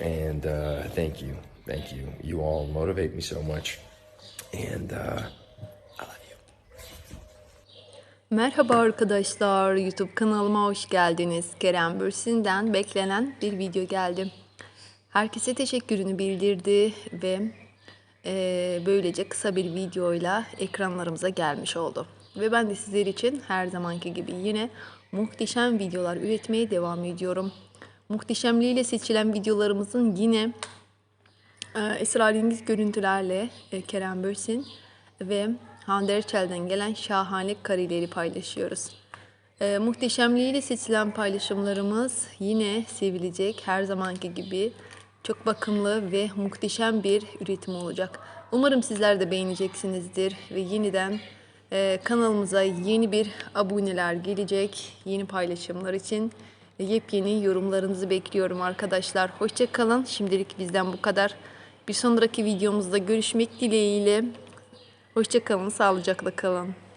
And uh, thank you. Thank you. You all motivate me so much. And uh, I love you. Merhaba arkadaşlar, YouTube kanalıma hoş geldiniz. Kerem Bürsin'den beklenen bir video geldi. Herkese teşekkürünü bildirdi ve eee, böylece kısa bir videoyla ekranlarımıza gelmiş oldu. Ve ben de sizler için her zamanki gibi yine muhteşem videolar üretmeye devam ediyorum. Muhteşemliğiyle seçilen videolarımızın yine e, esrarengiz görüntülerle e, Kerem Bürsin ve Hande Erçel'den gelen şahane kareleri paylaşıyoruz. E, muhteşemliğiyle seçilen paylaşımlarımız yine sevilecek her zamanki gibi çok bakımlı ve muhteşem bir üretim olacak. Umarım sizler de beğeneceksinizdir ve yeniden e, kanalımıza yeni bir aboneler gelecek yeni paylaşımlar için yepyeni yorumlarınızı bekliyorum arkadaşlar. Hoşça kalın. Şimdilik bizden bu kadar. Bir sonraki videomuzda görüşmek dileğiyle. Hoşça kalın, sağlıcakla kalın.